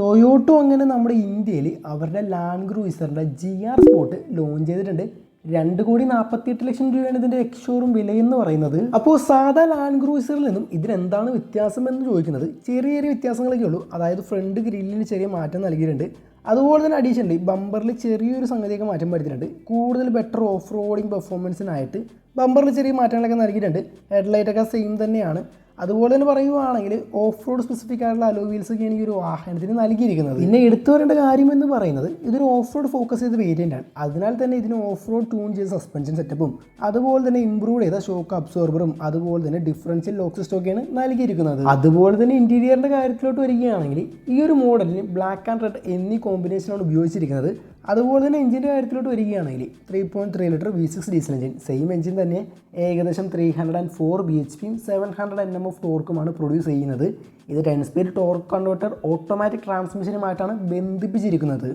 Toyota അങ്ങനെ നമ്മുടെ ഇന്ത്യയിൽ അവരുടെ ലാൻഡ് ക്രൂയിസറിന്റെ ജി ആർ സ്പോട്ട് ലോഞ്ച് ചെയ്തിട്ടുണ്ട്. രണ്ട് കോടി നാൽപ്പത്തിയെട്ട് ലക്ഷം രൂപയാണ് ഇതിന്റെ എക്സ്ഷോറും വിലയെന്ന് പറയുന്നത്. അപ്പോൾ സാധാ ലാൻഡ് ക്രൂയിസറിൽ നിന്നും ഇതിനെന്താണ് വ്യത്യാസം എന്ന് ചോദിക്കുന്നത്? ചെറിയ ചെറിയ വ്യത്യാസങ്ങളൊക്കെ ഉള്ളൂ. അതായത് ഫ്രണ്ട് ഗ്രില്ലിന് ചെറിയ മാറ്റം നൽകിയിട്ടുണ്ട്. അതുപോലെ തന്നെ അഡീഷണലി ബമ്പറിൽ ചെറിയൊരു സംഗതിയൊക്കെ മാറ്റം വരുത്തിയിട്ടുണ്ട്. കൂടുതൽ ബെറ്റർ ഓഫ് റോഡിങ് പെർഫോമൻസിനായിട്ട് ബമ്പറിൽ ചെറിയ മാറ്റങ്ങളൊക്കെ നൽകിയിട്ടുണ്ട്. ഹെഡ്ലൈറ്റൊക്കെ സെയിം തന്നെയാണ്. അതുപോലെ തന്നെ പറയുവാണെങ്കിൽ ഓഫ് റോഡ് സ്പെസിഫിക് ആയിട്ടുള്ള അലോ വീൽസ് ഈ ഒരു വാഹനത്തിന് നൽകിയിരിക്കുന്നത്. പിന്നെ എടുത്തു വരേണ്ട കാര്യം എന്ന് പറയുന്നത് ഇതൊരു ഓഫ് റോഡ് ഫോക്കസ് ചെയ്ത വേരിയന്റ് ആണ്. അതിനാൽ തന്നെ ഇതിന് ഓഫ് റോഡ് ട്യൂൺ ചെയ്ത സസ്പെൻഷൻ സെറ്റപ്പും അതുപോലെ തന്നെ ഇംപ്രൂവ് ചെയ്ത ഷോക്ക് അബ്സോർബറും അതുപോലെ തന്നെ ഡിഫറൻഷ്യൽ ലോക്ക് സിസ്റ്റം ഒക്കെയാണ് നൽകിയിരിക്കുന്നത്. അതുപോലെ തന്നെ ഇന്റീരിയറിന്റെ കാര്യത്തിലോട്ട് വരികയാണെങ്കിൽ ഈ ഒരു മോഡലിന് ബ്ലാക്ക് ആൻഡ് റെഡ് എന്നീ കോമ്പിനേഷനാണ് ഉപയോഗിച്ചിരിക്കുന്നത്. അതുപോലെ തന്നെ എഞ്ചിന്റെ കാര്യത്തിലോട്ട് വരികയാണെങ്കിൽ three point three litre V six diesel engine same engine തന്നെ ഏകദേശം three hundred and four B H പിയും seven hundred N M of ടോർക്കുമാണ് produce ചെയ്യുന്നത്. ഇത് ten speed torque converter automatic ട്രാൻസ്മിഷനുമായിട്ടാണ് ബന്ധിപ്പിച്ചിരിക്കുന്നത്.